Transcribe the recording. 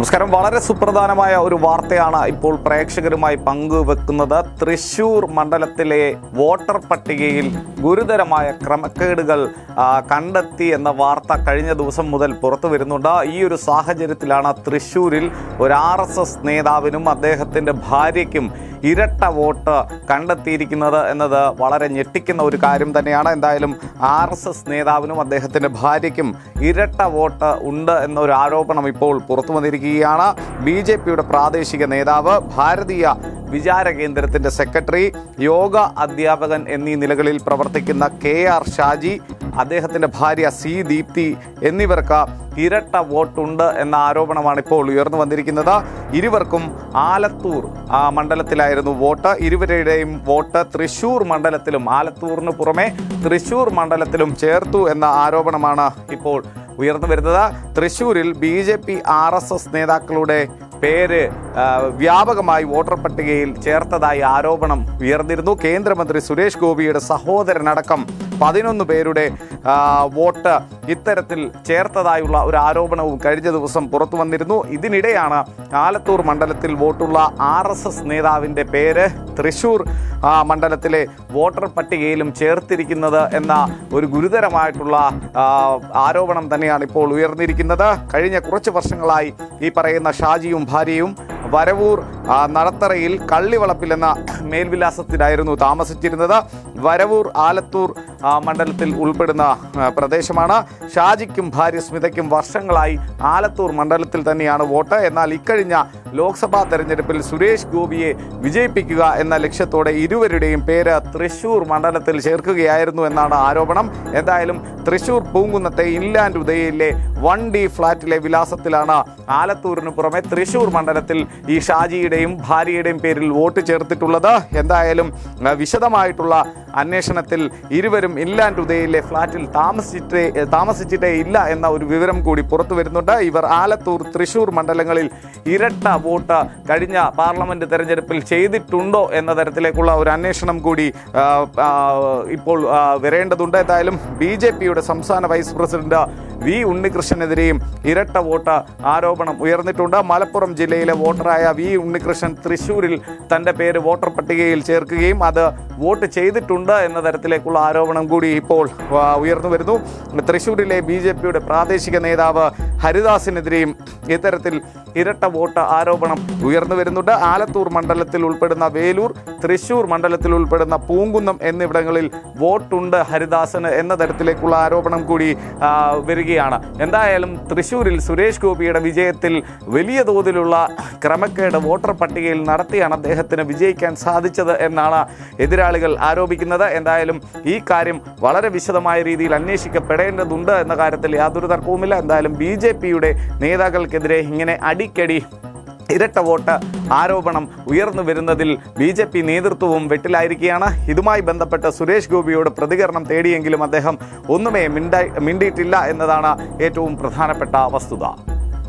നമസ്കാരം. വളരെ സുപ്രധാനമായ ഒരു വാർത്തയാണ് ഇപ്പോൾ പ്രേക്ഷകരുമായി പങ്കുവെക്കുന്നത്. തൃശൂർ മണ്ഡലത്തിലെ വോട്ടർ പട്ടികയിൽ ഗുരുതരമായ ക്രമക്കേടുകൾ കണ്ടെത്തി എന്ന വാർത്ത കഴിഞ്ഞ ദിവസം മുതൽ പുറത്തു വരുന്നുണ്ട്. ഈ ഒരു സാഹചര്യത്തിലാണ് തൃശൂരിൽ ഒരു ആർ നേതാവിനും അദ്ദേഹത്തിന്റെ ഭാര്യയ്ക്കും ഇരട്ട വോട്ട് കണ്ടെത്തിയിരിക്കുന്നത് എന്നത് വളരെ ഞെട്ടിക്കുന്ന ഒരു കാര്യം തന്നെയാണ്. എന്തായാലും ആർ എസ് എസ് നേതാവിനും അദ്ദേഹത്തിന്റെ ഭാര്യയ്ക്കും ഇരട്ട വോട്ട് ഉണ്ട് എന്നൊരു ആരോപണം ഇപ്പോൾ പുറത്തു വന്നിരിക്കുകയാണ്. ബി ജെ പിയുടെ പ്രാദേശിക നേതാവ് ഭാരതീയ വിചാര കേന്ദ്രത്തിന്റെ സെക്രട്ടറി യോഗ അധ്യാപകൻ എന്നീ നിലകളിൽ പ്രവർത്തിക്കുന്ന കെ ആർ ഷാജി അദ്ദേഹത്തിന്റെ ഭാര്യ സി ദീപ്തി എന്നിവർക്ക് ഇരട്ട വോട്ടുണ്ട് എന്ന ആരോപണമാണ് ഇപ്പോൾ ഉയർന്നു വന്നിരിക്കുന്നത്. ഇരുവർക്കും ആലത്തൂർ മണ്ഡലത്തിലായിരുന്നു വോട്ട്. ഇരുവരുടെയും വോട്ട് തൃശൂർ മണ്ഡലത്തിലും ആലത്തൂറിന് പുറമെ തൃശൂർ മണ്ഡലത്തിലും ചേർത്തു എന്ന ആരോപണമാണ് ഇപ്പോൾ ഉയർന്നു വരുന്നത്. തൃശൂരിൽ B J P R S S നേതാക്കളുടെ പേര് വ്യാപകമായി വോട്ടർ പട്ടികയിൽ ചേർത്തതായി ആരോപണം ഉയർന്നിരുന്നു. കേന്ദ്രമന്ത്രി സുരേഷ് ഗോപിയുടെ സഹോദരനടക്കം പതിനൊന്ന് പേരുടെ വോട്ട് ഇത്തരത്തിൽ ചേർത്തതായുള്ള ഒരു ആരോപണവും കഴിഞ്ഞ ദിവസം പുറത്തു വന്നിരുന്നു. ഇതിനിടെയാണ് ആലത്തൂർ മണ്ഡലത്തിൽ വോട്ടുള്ള ആർ എസ് എസ് നേതാവിന്റെ പേര് തൃശൂർ മണ്ഡലത്തിലെ വോട്ടർ പട്ടികയിലും ചേർത്തിരിക്കുന്നത് എന്ന ഒരു ഗുരുതരമായിട്ടുള്ള ആരോപണം തന്നെയാണ് ഇപ്പോൾ ഉയർന്നിരിക്കുന്നത്. കഴിഞ്ഞ കുറച്ച് വർഷങ്ങളായി ഈ പറയുന്ന ഷാജിയും ഭാര്യയും വരവൂർ നടത്തറയിൽ കള്ളിവളപ്പിൽ എന്ന മേൽവിലാസത്തിലായിരുന്നു താമസിച്ചിരുന്നത്. വരവൂർ ആലത്തൂർ മണ്ഡലത്തിൽ ഉൾപ്പെടുന്ന പ്രദേശമാണ്. ഷാജിക്കും ഭാര്യ സ്മിതയ്ക്കും വർഷങ്ങളായി ആലത്തൂർ മണ്ഡലത്തിൽ തന്നെയാണ് വോട്ട്. എന്നാൽ ഇക്കഴിഞ്ഞ ലോക്സഭാ തെരഞ്ഞെടുപ്പിൽ സുരേഷ് ഗോപിയെ വിജയിപ്പിക്കുക എന്ന ലക്ഷ്യത്തോടെ ഇരുവരുടെയും പേര് തൃശൂർ മണ്ഡലത്തിൽ ചേർക്കുകയായിരുന്നു എന്നാണ് ആരോപണം. എന്തായാലും തൃശൂർ പൂങ്കുന്നത്തെ ഇൻലാൻഡ് ഉദയയിലെ വൺ ഡി ഫ്ളാറ്റിലെ വിലാസത്തിലാണ് ആലത്തൂരിന് പുറമെ തൃശൂർ മണ്ഡലത്തിൽ ഈ ഷാജിയുടെയും ഭാര്യയുടെയും പേരിൽ വോട്ട് ചേർത്തിട്ടുള്ളത്. എന്തായാലും വിശദമായിട്ടുള്ള അന്വേഷണത്തിൽ ഇരുവരും ഇൻലാൻഡ് ഉദയയിലെ ഫ്ളാറ്റിൽ താമസിച്ചിട്ടേ താമസിച്ചിട്ടേ ഇല്ല എന്ന ഒരു വിവരം കൂടി പുറത്തു വരുന്നുണ്ട്. ഇവർ ആലത്തൂർ തൃശൂർ മണ്ഡലങ്ങളിൽ ഇരട്ട വോട്ട് കഴിഞ്ഞ പാർലമെന്റ് തെരഞ്ഞെടുപ്പിൽ ചെയ്തിട്ടുണ്ടോ എന്ന തരത്തിലേക്കുള്ള ഒരു അന്വേഷണം കൂടി ഇപ്പോൾ വരേണ്ടതുണ്ട്. എന്തായാലും ബി സംസ്ഥാന വൈസ് പ്രസിഡന്റ് വി ഉണ്ണികൃഷ്ണനെതിരെയും ഇരട്ട വോട്ട് ആരോപണം ഉയർന്നിട്ടുണ്ട്. മലപ്പുറം ജില്ലയിലെ വോട്ടറായ വി ഉണ്ണികൃഷ്ണൻ തൃശൂരിൽ തന്റെ പേര് വോട്ടർ പട്ടികയിൽ ചേർക്കുകയും അത് വോട്ട് ചെയ്തിട്ടുണ്ട് എന്ന തരത്തിലേക്കുള്ള ആരോപണം കൂടി ഇപ്പോൾ ഉയർന്നു വരുന്നു. തൃശൂരിലെ ബി പ്രാദേശിക നേതാവ് ഹരിദാസിനെതിരെയും ഇത്തരത്തിൽ ഇരട്ട വോട്ട് ആരോപണം ഉയർന്നു വരുന്നുണ്ട്. ആലത്തൂർ മണ്ഡലത്തിൽ ഉൾപ്പെടുന്ന വേലൂർ തൃശൂർ മണ്ഡലത്തിൽ ഉൾപ്പെടുന്ന പൂങ്കുന്നം എന്നിവിടങ്ങളിൽ വോട്ടുണ്ട് ഹരിദാസന് എന്ന തരത്തിലേക്കുള്ള ആരോപണം കൂടി വരികയാണ്. എന്തായാലും തൃശൂരിൽ സുരേഷ് ഗോപിയുടെ വിജയത്തിൽ വലിയ തോതിലുള്ള ക്രമക്കേട് വോട്ടർ പട്ടികയിൽ നടത്തിയാണ് അദ്ദേഹത്തിന് വിജയിക്കാൻ സാധിച്ചത് എന്നാണ് എതിരാളികൾ ആരോപിക്കുന്നത്. എന്തായാലും ഈ കാര്യം വളരെ വിശദമായ രീതിയിൽ അന്വേഷിക്കപ്പെടേണ്ടതുണ്ട് എന്ന കാര്യത്തിൽ യാതൊരു തർക്കവുമില്ല. എന്തായാലും ബി നേതാക്കൾക്കെതിരെ ഇങ്ങനെ അടിക്കടി ഇരട്ട വോട്ട് ആരോപണം ഉയർന്നു വരുന്നതിൽ ബി ജെ പി നേതൃത്വവും വെട്ടിലായിരിക്കുകയാണ്. ഇതുമായി ബന്ധപ്പെട്ട് സുരേഷ് ഗോപിയോട് പ്രതികരണം തേടിയെങ്കിലും അദ്ദേഹം ഒന്നുമേ മിണ്ടായി മിണ്ടിയിട്ടില്ല എന്നതാണ് ഏറ്റവും പ്രധാനപ്പെട്ട വസ്തുത.